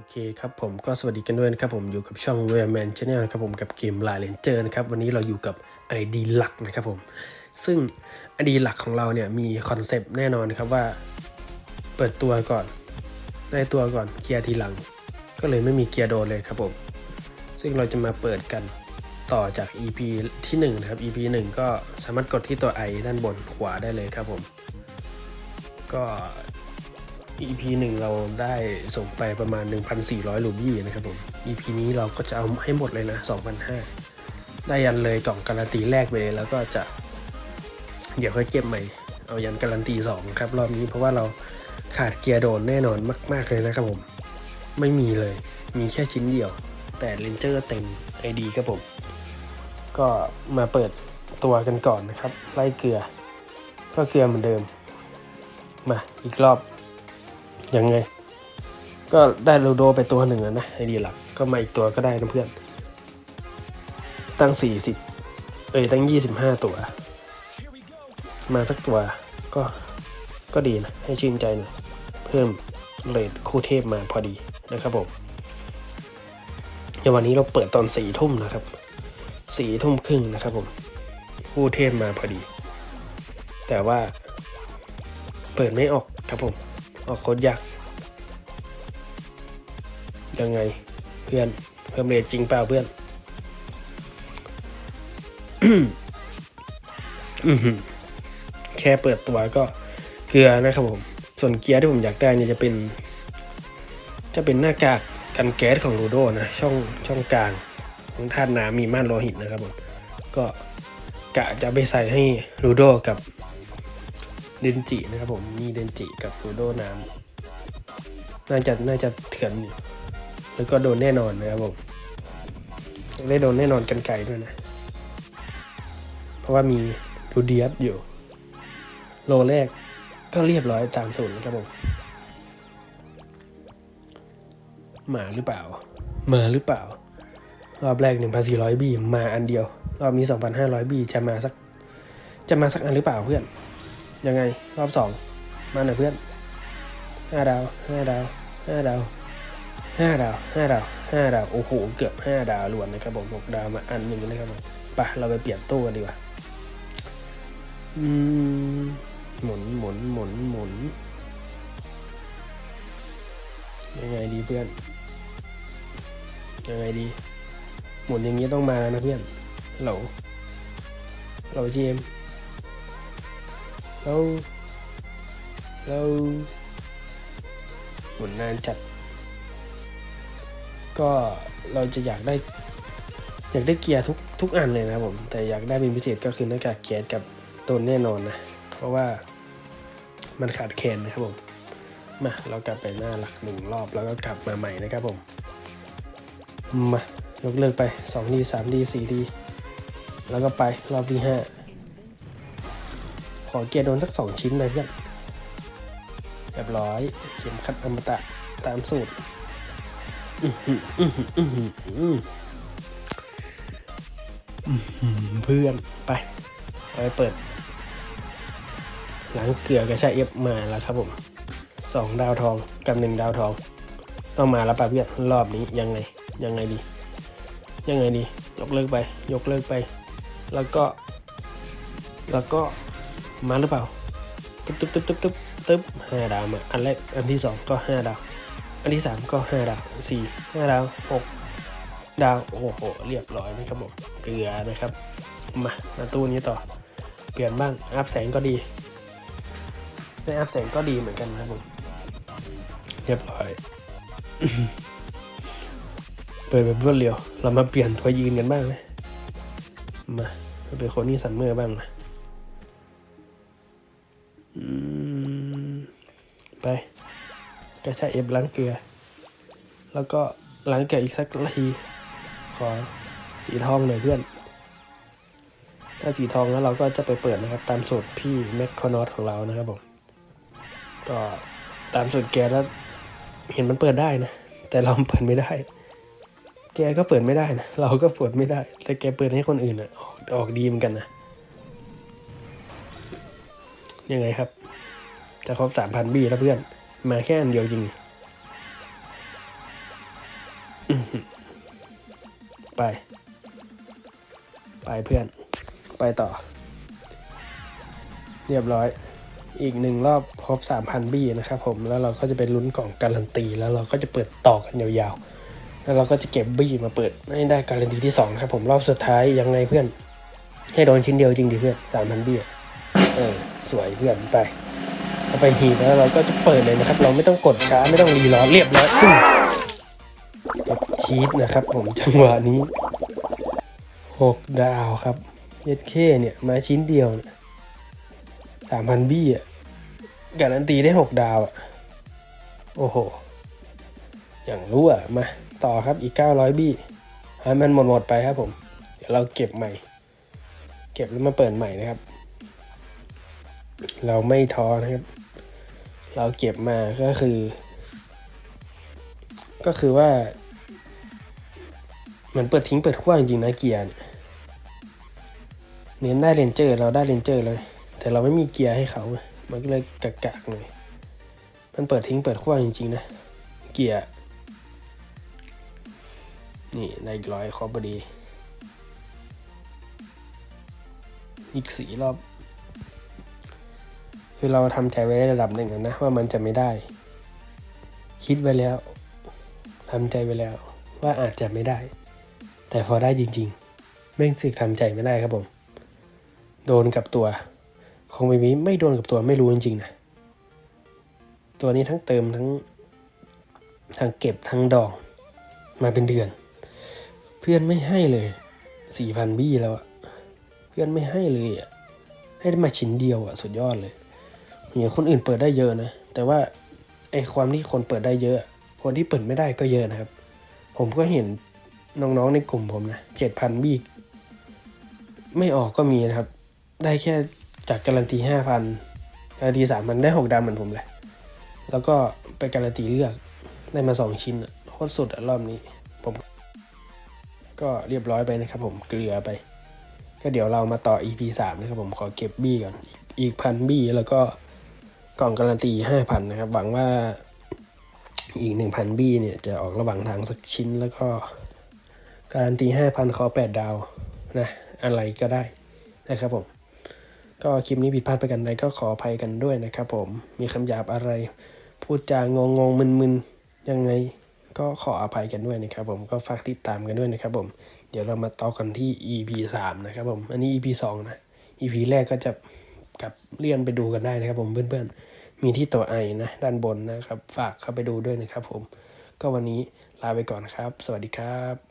โอเคครับผมก็สวัสดีกันด้วยนะครับผมอยู่กับช่อง r a r Man Channel นะครับผมกับเกม l i เลนเจอร์นะครับวันนี้เราอยู่กับ ID หลักนะครับผม ซึ่ง ID หลักของเราเนี่ยมีคอนเซปต์แน่นอนครับว่า เปิดตัวก่อนได้ตัวก่อนเกียร์ทีหลัง ก็เลยไม่มีเกียร์โดนเลยครับผม ซึ่งเราจะมาเปิดกันต่อจาก EP ที่ 1 นะครับ EP 1 ก็สามารถกดที่ตัว I ด้านบนขวาได้เลยครับผม ก็ EP หนึ่งเราได้ส่งไปประมาณ 1,400 รูบี้นะครับผม EP นี้เราก็จะเอาให้หมดเลยนะ2,500 ได้ยันเลยกล่องการันตีแรกไปเลยแล้วก็จะ เดี๋ยวค่อยเก็บใหม่ เอายันการันตี2ครับรอบนี้เพราะว่าเราขาดเกียร์โดนแน่นอนมาก ๆ เลยนะครับผม ไม่มีเลย มีแค่ชิ้นเดียว แต่เลนเจอร์เต็ม ID ครับผม ก็มาเปิดตัวกันก่อนนะครับ ไล่เกลือ ก็เกลือเหมือนเดิม มาอีกรอบ ยังไง ก็ได้โลโดไปตัวหนึ่งแล้วนะไอเดียหลักก็มาอีกตัวก็ได้นะเพื่อน ตั้ง 40 เอ้ยตั้ง 25 ตัว มาสักตัวก็ก็ดีนะ ให้ชื่นใจหน่อยเพิ่มเลทคู่เทพมาพอดีนะครับผมในวันนี้เราเปิดตอนสี่ทุ่มนะครับสี่ทุ่มครึ่งนะครับผม คู่เทพมาพอดี แต่ว่าเปิดไม่ออกครับผม ออกโคตรยากยังไงเพื่อนเพิ่มเรทจริงเปล่าเพื่อนแค่เปิดตัวก็เกลือนะครับผม ส่วนเกียร์ที่ผมอยากได้เนี่ยจะเป็น จะเป็นหน้ากากกันแก๊สของรูโดนะ ช่องช่องกลางของธาตุน้ำมีม่านโลหิตนะครับผม ก็กะจะไปใส่ให้รูโดกับ เดนจินะครับผมมีเดนจิกับรูโดน้ำน่าจะน่าจะเถื่อนอยู่แล้วก็โดนแน่นอนนะครับผมได้โดนแน่นอนกันไกลด้วยนะ เพราะว่ามีดูเดียสอยู่ โลแรกก็เรียบร้อยตามสูตรนะครับผมมาหรือเปล่ามาหรือเปล่า รอบแรก 1,400 บีมาอันเดียว รอบนี้ 2,500 บีจะมาสัก จะมาสักอันหรือเปล่าเพื่อน ยังไงรอบสองมาหน่อยเพื่อนห้าดาวห้าดาวห้าดาวห้าดาวห้าดาวห้าดาวโอ้โหเกือบห้าดาวล้วนนะครับผมหกดาวมาอันหนึ่งนะครับผมไปเราไปเปลี่ยนตู้กันดีกว่าอืมหมุนหมุนหมุนหมุนยังไงดีเพื่อนยังไงดี หมุนอย่างนี้ต้องมาแล้วนะเพื่อนฮัลโหลฮัลโหลจีเอ็ม แล้วแล้วหมุนนานจัด ก็เราจะอยากได้ อยากได้เกียร์ทุกทุกอันเลยนะครับผม แต่อยากได้เป็นพิเศษก็คือหน้ากากเกียร์กับต้นแน่นอนนะ เพราะว่ามันขาดแคลนนะครับผม มาเรากลับไปหน้าหลักหนึ่งรอบแล้วก็กลับมาใหม่นะครับผม มายกเลิกไป2ดี3ดี4ดีแล้วก็ไปรอบที่5 ขอเกียร์โดนสักสองชิ้นเลยเพื่อนเรียบร้อยเข็มขัดอมตะตามสูตรเพื่อนไปไปเปิดหลังเกลือกระชายเอฟมาแล้วครับผมสองดาวทองกับหนึ่งดาวทอง ต้องมาแล้วป่ะเพื่อนรอบนี้ยังไงยังไงดี ยังไงดี ยกเลิกไป ยกเลิกไป แล้วก็ แล้วก็ มาหรือเปล่าตึ๊บตึ๊บตึ๊บตึ๊บตึ๊บตึ๊บห้าดาวมา อันแรก อันที่สองก็ห้าดาว อันที่สามก็ห้าดาวสี่ห้าดาวหกดาว โอ้โห เรียบร้อยนะครับผม เกลือนะครับ มามาตู้นี้ต่อ เปลี่ยนบ้าง อัพแสงก็ดีในอัพแสงก็ดีเหมือนกันนะครับผม เรียบร้อย เปิดแบบรวดเร็ว เรามาเปลี่ยนตัวยืนกันบ้างนะมา เป็นคนนี้ซัมเมอร์บ้างนะ ไปกระชาเอฟล้างเกลือ แล้วก็ล้างเกลืออีกสักนาทีขอสีทองหน่อยเพื่อน ถ้าสีทองแล้วเราก็จะไปเปิดนะครับ ตามสูตรพี่แมคคอนอตของเรานะครับผมก็ตามสูตรแกแล้วเห็นมันเปิดได้นะ แต่เราเปิดไม่ได้ แกก็เปิดไม่ได้นะ เราก็เปิดไม่ได้ แต่แกเปิดให้คนอื่นอะออกออกดีเหมือนกันนะ ยังไงครับ จะครบสามพันบี้แล้วเพื่อน มาแค่อันเดียวจริงไป ไปเพื่อน ไปต่อ เรียบร้อย อีกหนึ่งรอบครบ3,000 บี้นะครับผม แล้วเราก็จะเป็นลุ้นกล่องการันตี แล้วเราก็จะเปิดต่อกันยาวๆ แล้วเราก็จะเก็บบี้มาเปิดให้ได้การันตีที่2ครับผมรอบสุดท้ายยังไงเพื่อน ให้โดนชิ้นเดียวจริงดิเพื่อน3,000 บี้ เออสวยเพื่อนไปเอาไปหีบแล้วเราก็จะเปิดเลยนะครับ เราไม่ต้องกดช้าไม่ต้องรีรอเรียบร้อยตึ้งก็บชีสนะครับ ผมจังหวะนี้หกดาวครับเยดเคเนี่ยมาชิ้นเดียวเนี่ยสามพันบี้อะการันตีได้หกดาวอะโอ้โห อย่างรู้อะมาต่อครับอีกเก้าร้อยบี้ให้มันหมดหมดไปครับผม เดี๋ยวเราเก็บใหม่ เก็บแล้วมาเปิดใหม่นะครับ เราไม่ท้อนะครับ เราเก็บมาก็คือ ก็คือว่ามือนเปิดทิ้งเปิดขว้างจริงนะเกียร์เนี่ยเน้นได้เรนเจอร์ เราได้เรนเจอร์เลย แต่เราไม่มีเกียร์ให้เขา มันก็เลยกากๆหน่อยมันเปิดทิ้งเปิดขว้างจริงๆนะ เกียร์นี่ได้อีกร้อยครบพอดี อีกสี่รอบ คือเราทำใจไว้ระดับหนึ่งนะว่ามันจะไม่ได้ คิดไว้แล้วทำใจไว้แล้ว ว่าอาจจะไม่ได้ แต่พอได้จริงๆแม่งสึกทำใจไม่ได้ครับผม โดนกับตัวคงไม่มีไม่โดนกับตัวไม่รู้จริงๆนะตัวนี้ทั้งเติมทั้งทั้งเก็บทั้งดองมาเป็นเดือน เพื่อนไม่ให้เลยสี่พันบี้แล้วอะเพื่อนไม่ให้เลยอะให้ได้มาชิ้นเดียวอะสุดยอดเลย อย่างคนอื่นเปิดได้เยอะนะ แต่ว่าไอความที่คนเปิดได้เยอะ คนที่เปิดไม่ได้ก็เยอะนะครับ ผมก็เห็นน้องๆในกลุ่มผมนะเจ็ดพันบีไม่ออกก็มีนะครับ ได้แค่จากการันตีห้าพันการันตีสามพันได้หกดาวเหมือนผมเลย แล้วก็ไปการันตีเลือกได้มาสองชิ้นโคตรสุดอรอบนี้ผมก็เรียบร้อยไปนะครับผมเกลือไป ก็เดี๋ยวเรามาต่อ EP สามนะครับผมขอเก็บบี้ก่อน อีกพันบี้แล้วก็ กล่องการันตีห้าพันนะครับ หวังว่าอีกหนึ่งพันบี้เนี่ย จะออกระหว่างทางสักชิ้นแล้วก็ การันตีห้าพันขอแปดดาวนะอะไรก็ได้นะครับผมก็คลิปนี้ผิดพลาดไปกันใดก็ขออภัยกันด้วยนะครับผมมีคำหยาบอะไร พูดจางงงมึนๆยังไงก็ขออภัยกันด้วยนะครับผมก็ฝากติดตามกันด้วยนะครับผมเดี๋ยวเรามาต่อกันที่ EP สามนะครับผม อันนี้ EP สองนะ EP แรกก็จะ กับเลื่อนไปดูกันได้นะครับ ผมเพื่อนๆ มีที่ตัวไอนะด้านบนนะครับ ฝากเข้าไปดูด้วยนะครับ ผม ก็วันนี้ลาไปก่อนครับ สวัสดีครับ